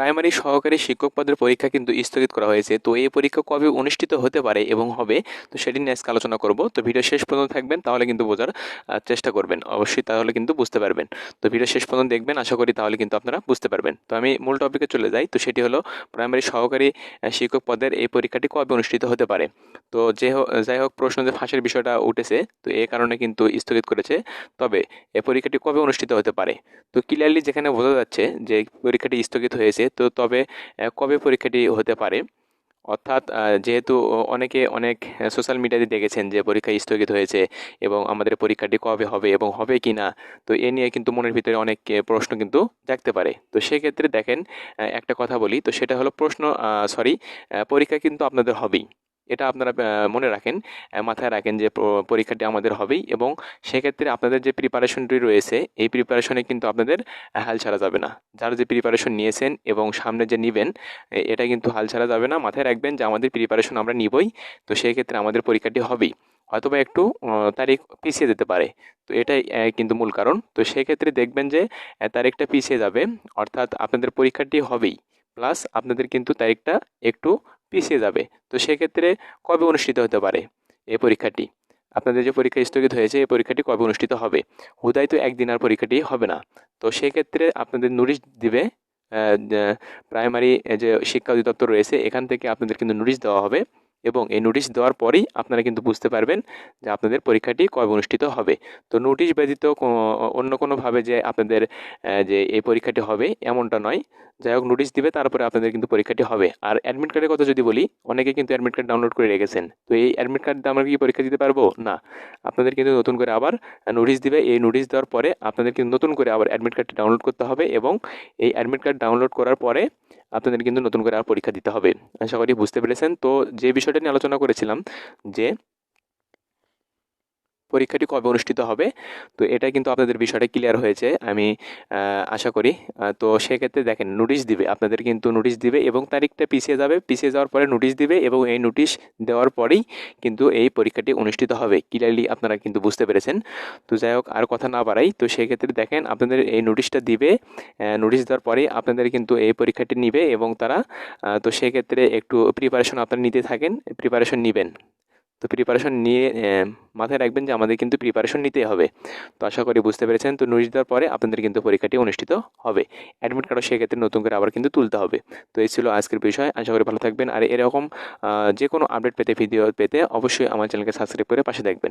Primary সহকারী শিক্ষক পদের পরীক্ষা কিন্তু স্থগিত করা হয়েছে। তো এই পরীক্ষা কবে অনুষ্ঠিত হতে পারে এবং হবে, তো সেটি নিয়ে আজকে আলোচনা করব। তো ভিডিও শেষ পর্যন্ত থাকবেন, তাহলে কিন্তু বোঝার চেষ্টা করবেন। অবশ্যই তাহলে কিন্তু বুঝতে পারবেন। তো ভিডিও শেষ পর্যন্ত দেখবেন, আশা করি তাহলে কিন্তু আপনারা বুঝতে পারবেন। তো আমি মূল টপিকে চলে যাই, তো সেটি হলো প্রাইমারি সহকারী শিক্ষক পদের এই পরীক্ষাটি কবে অনুষ্ঠিত হতে পারে? তো যে যাই হোক, প্রশ্ন যে ফাঁসের বিষয়টা উঠেছে, তো এই কারণে কিন্তু স্থগিত করেছে। তবে এই পরীক্ষাটি কবে অনুষ্ঠিত হতে পারে? তো ক্লিয়ারলি যেখানে বোঝা যাচ্ছে যে পরীক্ষাটি স্থগিত হয়েছে তো তবে কবে পরীক্ষাটি হতে পারে? অর্থাৎ যেহেতু অনেকে অনেক সোশ্যাল মিডিয়াতে দেখেছেন যে পরীক্ষা স্থগিত হয়েছে এবং আমাদের পরীক্ষাটি কবে হবে এবং হবে কি না তো এ নিয়ে কিন্তু মনের ভিতরে অনেক প্রশ্ন কিন্তু জাগতে পারে। তো সেক্ষেত্রে দেখেন একটা কথা বলি, তো সেটা হলো প্রশ্ন সরি পরীক্ষা কিন্তু আপনাদের হবেই। এটা আপনারা মনে রাখেন মাথায় রাখেন যে পরীক্ষাটি আমাদের হবেই এবং সেক্ষেত্রে আপনাদের যে প্রিপারেশনটি রয়েছে, এই প্রিপারেশনে কিন্তু আপনাদের হাল ছাড়া যাবে না। যারা যে প্রিপারেশন নিয়েছেন এবং সামনে যে নেবেন এটা কিন্তু হাল ছাড়া যাবে না। মাথায় রাখবেন যে আমাদের প্রিপারেশন আমরা নিবই, তো সেই ক্ষেত্রে আমাদের পরীক্ষাটি হবেই। হয়তোবা একটু তারিখ পিছিয়ে যেতে পারে, তো এটাই কিন্তু মূল কারণ। তো সেক্ষেত্রে দেখবেন যে তারিখটা পিছিয়ে যাবে, অর্থাৎ আপনাদের পরীক্ষাটি হবেই। প্লাস আপনাদের কিন্তু তারিখটা একটু পিছিয়ে যাবে। তো সেক্ষেত্রে কবে অনুষ্ঠিত হতে পারে এই পরীক্ষাটি? আপনাদের যে পরীক্ষা স্থগিত হয়েছে, এই পরীক্ষাটি কবে অনুষ্ঠিত হবে? হুদাই তো একদিন আর পরীক্ষাটি হবে না। তো সেক্ষেত্রে আপনাদের নোটিশ দিবে প্রাইমারি যে শিক্ষা অধিদপ্তর রয়েছে, এখান থেকে আপনাদের কিন্তু নোটিশ দেওয়া হবে। এবং এই নোটিশ দেওয়ার পরেই আপনারা কিন্তু বুঝতে পারবেন যে আপনাদের পরীক্ষাটি কবে অনুষ্ঠিত হবে। তো নোটিশ ব্যতীত অন্য কোনোভাবে যে আপনাদের যে এই পরীক্ষাটি হবে এমনটা নয়। যাই হোক নোটিশ দিবে, তারপরে আপনাদের কিন্তু পরীক্ষাটি হবে। আর অ্যাডমিট কার্ডের কথা যদি বলি, অনেকে কিন্তু অ্যাডমিট কার্ড ডাউনলোড করে রেখেছেন। তো এই অ্যাডমিট কার্ড আমরা কি পরীক্ষা দিতে পারব? না। আপনাদের কিন্তু নতুন করে আবার নোটিশ দিবে। এই নোটিশ দেওয়ার পরে আপনাদের কিন্তু নতুন করে আবার অ্যাডমিট কার্ডটি ডাউনলোড করতে হবে এবং এই অ্যাডমিট কার্ড ডাউনলোড করার পরে আপনাদের কিন্তু নতুন করে আর পরীক্ষা দিতে হবে। আশা করি বুঝতে পেরেছেন। তো যে বিষয়টা নিয়ে আলোচনা করেছিলাম, যে পরীক্ষাটি কবে অনুষ্ঠিত হবে? তো এটা কিন্তু আপনাদের বিষয়টা ক্লিয়ার হয়েছে, আমি আশা করি। তো সেক্ষেত্রে দেখেন নোটিশ দিবে, আপনাদের কিন্তু নোটিশ দিবে এবং তারিখটা পিছিয়ে যাবে, পিছিয়ে যাওয়ার পরে নোটিশ দিবে এবং এই নোটিশ দেওয়ার পরেই কিন্তু এই পরীক্ষাটি অনুষ্ঠিত হবে। ক্লিয়ারলি আপনারা কিন্তু বুঝতে পেরেছেন। তো যাই হোক, আর কথা না বাড়াই, তো সেক্ষেত্রে দেখেন, আপনাদের এই নোটিশটা দিবে নোটিশ দেওয়ার পরেই আপনাদের কিন্তু এই পরীক্ষাটি নিবে এবং তারা তো সেক্ষেত্রে একটু প্রিপারেশন আপনারা নিতে থাকেন প্রিপারেশন নেবেন। তো প্রিপারেশন নিয়ে মাথায় রাখবেন যে আমাদের কিন্তু প্রিপারেশন নিতে হবে। তো আশা করি বুঝতে পেরেছেন। তো নোটিশ দেওয়ার পরে আপনাদের কিন্তু পরীক্ষাটি অনুষ্ঠিত হবে। অ্যাডমিট কার্ডও সেক্ষেত্রে নতুন করে আবার কিন্তু তুলতে হবে। তো এই ছিল আজকের বিষয়। আশা করি ভালো থাকবেন। আর এরকম যে কোনো আপডেট পেতে ভিডিও পেতে অবশ্যই আমার চ্যানেলকে সাবস্ক্রাইব করে পাশে দেখবেন।